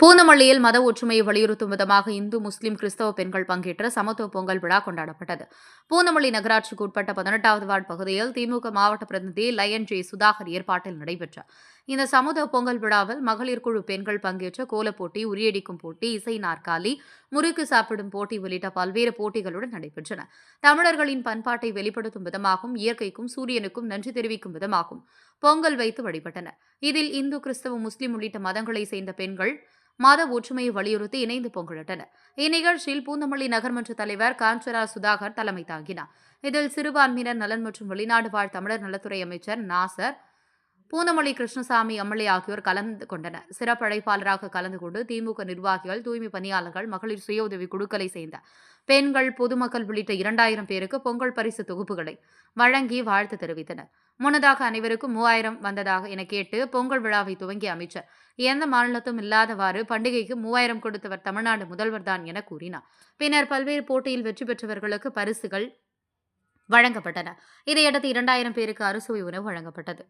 பூந்தமல்லியில் மத ஒற்றுமையை வலியுறுத்தும் விதமாக இந்து முஸ்லிம் கிறிஸ்தவ பெண்கள் பங்கேற்ற சமத்துவ பொங்கல் விழா கொண்டாடப்பட்டது. பூந்தமல்லி நகராட்சிக்கு உட்பட்ட பதினெட்டாவது வார்டு பகுதியில் திமுக மாவட்ட பிரதிநிதி லயன் ஜே சுதாகர் ஏற்பாட்டில் நடைபெற்ற இந்த சமத்துவ பொங்கல் விழாவில் மகளிர் குழு பெண்கள் பங்கேற்ற கோலப்போட்டி உரியடிக்கும் போட்டி இசை நாற்காலி முறுக்கு சாப்பிடும் போட்டி உள்ளிட்ட பல்வேறு போட்டிகளுடன் நடைபெற்றன. தமிழர்களின் பண்பாட்டை வெளிப்படுத்தும் விதமாகவும் இயற்கைக்கும் சூரியனுக்கும் நன்றி தெரிவிக்கும் விதமாகவும் பொங்கல் வைத்து வழிபட்டனர் இதில் இந்து கிறிஸ்தவ முஸ்லிம் உள்ளிட்ட மதங்களைச் சேர்ந்த பெண்கள் மத ஒற்றுமையை வலியுறுத்தி இணைந்து பொங்கலிட்டனர். இந்நிகழ்ச்சியில் பூந்தமல்லி நகர்மன்ற தலைவர் காஞ்சரா சுதாகர் தலைமை தாங்கினார். இதில் சிறுபான்மையினர் நலன் மற்றும் வெளிநாடு வாழ் தமிழர் நலத்துறை அமைச்சர் நாசர் பூந்தமல்லி கிருஷ்ணசாமி எம்எல்ஏ ஆகியோர் கலந்து கொண்டனர். சிறப்படைப்பாளராக கலந்து கொண்டு திமுக நிர்வாகிகள் தூய்மை பணியாளர்கள் மகளிர் சுய உதவி குழுக்களை சேர்ந்த பெண்கள் பொதுமக்கள் உள்ளிட்ட இரண்டாயிரம் பேருக்கு பொங்கல் பரிசு தொகுப்புகளை வழங்கி வாழ்த்து தெரிவித்தனர். முன்னதாக அனைவருக்கும் மூவாயிரம் வந்ததாக என கேட்டு பொங்கல் விழாவை துவங்கிய அமைச்சர். எந்த மாநிலத்தும் இல்லாதவாறு பண்டிகைக்கு மூவாயிரம் கொடுத்தவர் தமிழ்நாடு முதல்வர் தான் என கூறினார். பின்னர் பல்வேறு போட்டியில் வெற்றி பெற்றவர்களுக்கு பரிசுகள் வழங்கப்பட்டன. இதையடுத்து இரண்டாயிரம் பேருக்கு அறுசுவை உணவு வழங்கப்பட்டது.